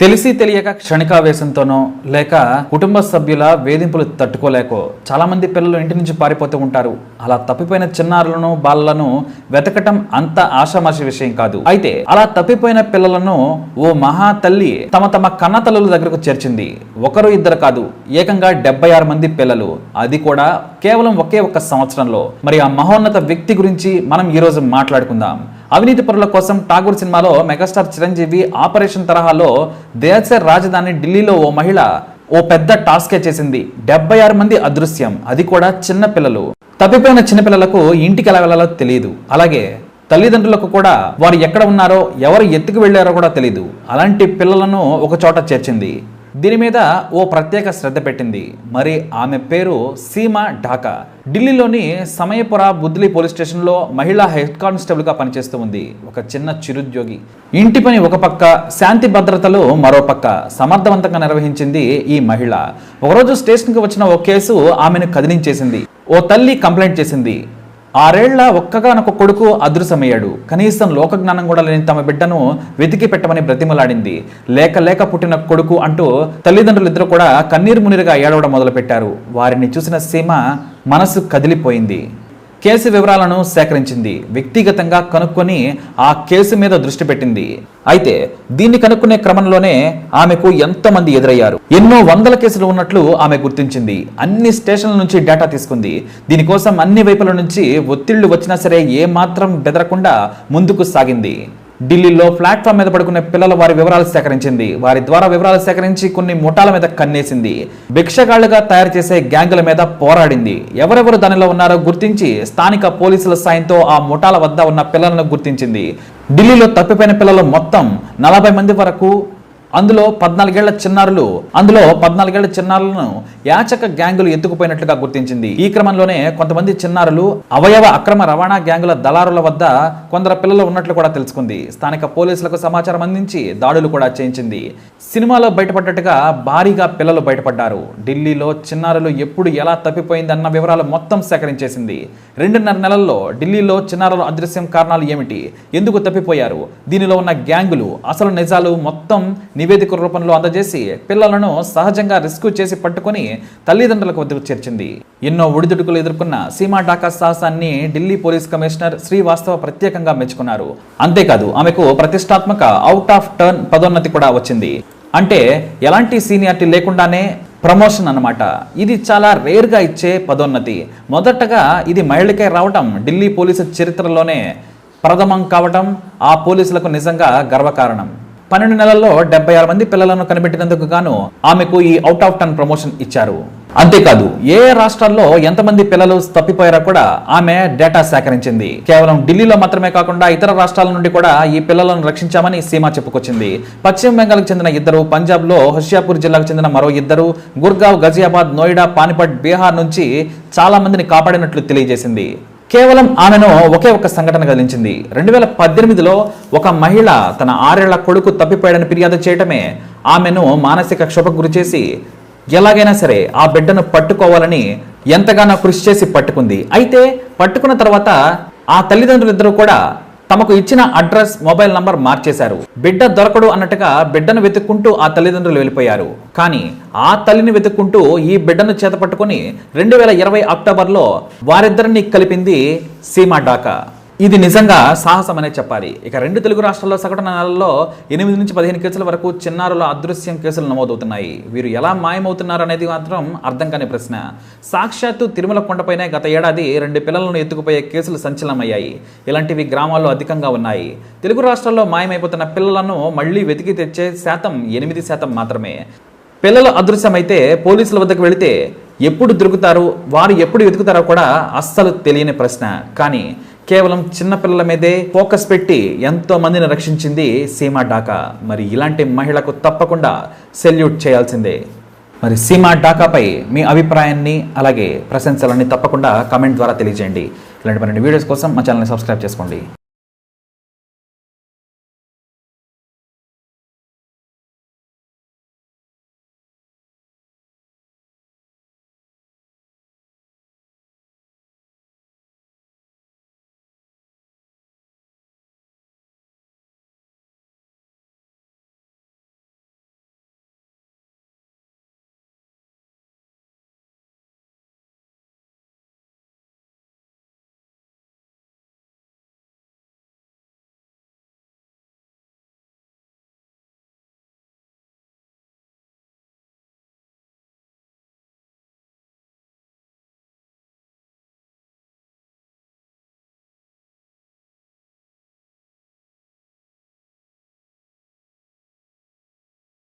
తెలిసి తెలియక క్షణికావేశంతోనో లేక కుటుంబ సభ్యుల వేధింపులు తట్టుకోలేకో చాలా మంది పిల్లలు ఇంటి నుంచి పారిపోతూ ఉంటారు. అలా తప్పిపోయిన చిన్నారులను బాలలను వెతకటం అంత ఆషామాషి విషయం కాదు. అయితే అలా తప్పిపోయిన పిల్లలను ఓ మహా తల్లి తమ తమ కన్న తల్లుల దగ్గరకు చేర్చింది. ఒకరు ఇద్దరు కాదు ఏకంగా డెబ్బై ఆరు మంది పిల్లలు. అది కూడా కేవలం ఒకే ఒక్క సంవత్సరంలో. మరి ఆ మహోన్నత వ్యక్తి గురించి మనం ఈరోజు మాట్లాడుకుందాం. అవినీతి పరుల కోసం ఠాగూర్ సినిమాలో మెగాస్టార్ చిరంజీవి ఆపరేషన్ తరహాలో దేశ రాజధాని ఢిల్లీలో ఓ మహిళ ఓ పెద్ద టాస్కే చేసింది. డెబ్బై ఆరు మంది అదృశ్యం. అది కూడా చిన్న పిల్లలు. తప్పిపోయిన చిన్నపిల్లలకు ఇంటికి ఎలా వెళ్ళాలో తెలియదు అలాగే తల్లిదండ్రులకు కూడా వారు ఎక్కడ ఉన్నారో ఎవరు ఎత్తుకు వెళ్ళారో కూడా తెలియదు అలాంటి పిల్లలను ఒక చోట చేర్చింది. దీని మీద ఓ ప్రత్యేక శ్రద్ధ పెట్టింది. మరి ఆమె పేరు సీమా ఢాకా. ఢిల్లీలోని సమయపుర బుద్లీ పోలీస్ స్టేషన్లో మహిళా హెడ్ కానిస్టేబుల్గా పనిచేస్తూ ఉంది. ఒక చిన్న చిరుద్యోగి. ఇంటి పని ఒక పక్క శాంతి భద్రతలు మరో పక్క. సమర్థవంతంగా నిర్వహించింది ఈ మహిళ. ఒకరోజు స్టేషన్కి వచ్చిన ఓ కేసు ఆమెను కదిలించేసింది. ఓ తల్లి కంప్లైంట్ చేసింది. ఆరేళ్ళ ఒక్కగానొక కొడుకు అదృశ్యమయ్యాడు. కనీసం లోక జ్ఞానం కూడా లేని తమ బిడ్డను వెతికి పెట్టమని బ్రతిమలాడింది. లేక లేక పుట్టిన కొడుకు అంటూ తల్లిదండ్రులిద్దరూ కూడా కన్నీరు మునిరుగా ఏడవడం మొదలుపెట్టారు. వారిని చూసిన సీమ మనసు కదిలిపోయింది. కేసు వివరాలను సేకరించింది. వ్యక్తిగతంగా కనుక్కొని ఆ కేసు మీద దృష్టి పెట్టింది. అయితే దీన్ని కనుక్కునే క్రమంలోనే ఆమెకు ఎంతమంది ఎదురయ్యారు? ఎన్నో వందల కేసులు ఉన్నట్లు ఆమె గుర్తించింది. అన్ని స్టేషన్ల నుంచి డేటా తీసుకుంది. దీనికోసం అన్ని వైపుల నుంచి ఒత్తిళ్ళు వచ్చినా సరే ఏ మాత్రం బెదరకుండా ముందుకు సాగింది. ఢిల్లీలో ప్లాట్ఫామ్ మీద పడుకునే పిల్లల వారి వివరాలు సేకరించింది. వారి ద్వారా వివరాలు సేకరించి కొన్ని ముఠాల మీద కన్నేసింది. భిక్షగాళ్ళుగా తయారు చేసే గ్యాంగుల మీద పోరాడింది. ఎవరెవరు దానిలో ఉన్నారో గుర్తించి స్థానిక పోలీసుల సాయంతో ఆ ముఠాల వద్ద ఉన్న పిల్లలను గుర్తించింది. ఢిల్లీలో తప్పిపోయిన పిల్లలు మొత్తం నలభై మంది వరకు అందులో పద్నాలుగేళ్ళ చిన్నారులు అందులో పద్నాలుగేళ్ళ చిన్నారులను యాచక గ్యాంగులు ఎత్తుకుపోయినట్లుగా గుర్తించింది. ఈ క్రమంలోనే కొంతమంది చిన్నారులు అవయవ అక్రమ రవాణా గ్యాంగుల దళారుల వద్ద కొందరు పిల్లలు ఉన్నట్లు కూడా తెలుసుకుంది. స్థానిక పోలీసులకు సమాచారం అందించి దాడులు కూడా చేయించింది. సినిమాలో బయటపడ్డట్టుగా భారీగా పిల్లలు బయటపడ్డారు. ఢిల్లీలో చిన్నారులు ఎప్పుడు ఎలా తప్పిపోయిందన్న వివరాలు మొత్తం సేకరించేసింది. రెండున్నర నెలల్లో ఢిల్లీలో చిన్నారుల అదృశ్యం కారణాలు ఏమిటి? ఎందుకు తప్పిపోయారు? దీనిలో ఉన్న గ్యాంగులు అసలు నిజాలు మొత్తం నివేదిక రూపంలో అందజేసి పిల్లలను సహజంగా రిస్క్ చేసి పట్టుకొని తల్లిదండ్రులకు వద్దకు చేర్చింది. ఎన్నో ఒడిదుడుకులు ఎదుర్కొన్న సీమా డాకా సాహసాన్ని ఢిల్లీ పోలీస్ కమిషనర్ శ్రీవాస్తవ ప్రత్యేకంగా మెచ్చుకున్నారు. అంతేకాదు ఆమెకు ప్రతిష్టాత్మక అవుట్ ఆఫ్ టర్న్ పదోన్నతి కూడా వచ్చింది. అంటే ఎలాంటి సీనియారిటీ లేకుండానే ప్రమోషన్ అనమాట ఇది చాలా రేర్గా ఇచ్చే పదోన్నతి. మొదటగా ఇది మహిళకే రావటం ఢిల్లీ పోలీసు చరిత్రలోనే ప్రథమం కావటం ఆ పోలీసులకు నిజంగా గర్వకారణం. పన్నెండు నెలల్లో డెబ్బై ఆరు మంది పిల్లలను కనిపెట్టినందుకు గాను ఆమెకు ఈ అవుట్ ఆఫ్ టర్న్ ప్రమోషన్ ఇచ్చారు. అంతేకాదు ఏ రాష్ట్రాల్లో ఎంతమంది పిల్లలు తప్పిపోయారో కూడా ఆమె డేటా సేకరించింది. కేవలం ఢిల్లీలో మాత్రమే కాకుండా ఇతర రాష్ట్రాల నుండి కూడా ఈ పిల్లలను రక్షించామని సీమా చెప్పుకొచ్చింది. పశ్చిమ బెంగాల్కి చెందిన ఇద్దరు పంజాబ్లో హుషియాపూర్ జిల్లాకు చెందిన మరో ఇద్దరు గుర్గావ్ గజియాబాద్ నోయిడా పానిపట్ బీహార్ నుంచి చాలా మందిని కాపాడినట్లు తెలియజేసింది. కేవలం ఆమెను ఒకే ఒక సంఘటన కదిలించింది రెండు వేల పద్దెనిమిదిలో ఒక మహిళ తన ఆరేళ్ళ కొడుకు తప్పిపోయాడని ఫిర్యాదు చేయటమే ఆమెను మానసిక క్షోభకు గురి చేసి ఎలాగైనా సరే ఆ బిడ్డను పట్టుకోవాలని ఎంతగానో కృషి చేసి పట్టుకుంది. అయితే పట్టుకున్న తర్వాత ఆ తల్లిదండ్రులిద్దరూ కూడా తమకు ఇచ్చిన అడ్రస్ మొబైల్ నంబర్ మార్చేశారు. బిడ్డ దొరకడు అన్నట్టుగా బిడ్డను వెతుక్కుంటూ ఆ తల్లిదండ్రులు వెళ్ళిపోయారు. కానీ ఆ తల్లిని వెతుక్కుంటూ ఈ బిడ్డను చేతపట్టుకుని రెండు వేల ఇరవై అక్టోబర్లో వారిద్దరిని కలిపింది సీమా డాకా. ఇది నిజంగా సాహసం అనే చెప్పాలి. ఇక రెండు తెలుగు రాష్ట్రాల్లో సగటున నెలల్లో ఎనిమిది నుంచి పదిహేను కేసుల వరకు చిన్నారుల అదృశ్యం కేసులు నమోదవుతున్నాయి. వీరు ఎలా మాయమవుతున్నారు అనేది మాత్రం అర్థం కాని ప్రశ్న. సాక్షాత్తు తిరుమల కొండపైనే గత ఏడాది రెండు పిల్లలను ఎత్తుకుపోయే కేసులు సంచలనమయ్యాయి. ఇలాంటివి గ్రామాల్లో అధికంగా ఉన్నాయి. తెలుగు రాష్ట్రాల్లో మాయమైపోతున్న పిల్లలను మళ్ళీ వెతికి తెచ్చే శాతం ఎనిమిది శాతం మాత్రమే. పిల్లలు అదృశ్యమైతే పోలీసుల వద్దకు వెళితే ఎప్పుడు దొరుకుతారు వారు ఎప్పుడు వెతుకుతారో కూడా అస్సలు తెలియని ప్రశ్న. కానీ కేవలం చిన్నపిల్లల మీదే ఫోకస్ పెట్టి ఎంతో మందిని రక్షించింది సీమా డాకా. మరి ఇలాంటి మహిళకు తప్పకుండా సెల్యూట్ చేయాల్సిందే. మరి సీమా డాకాపై మీ అభిప్రాయాన్ని అలాగే ప్రశంసలన్నీ తప్పకుండా కమెంట్ ద్వారా తెలియజేయండి. ఇలాంటి మరిన్ని వీడియోస్ కోసం మా ఛానల్ని సబ్స్క్రైబ్ చేసుకోండి.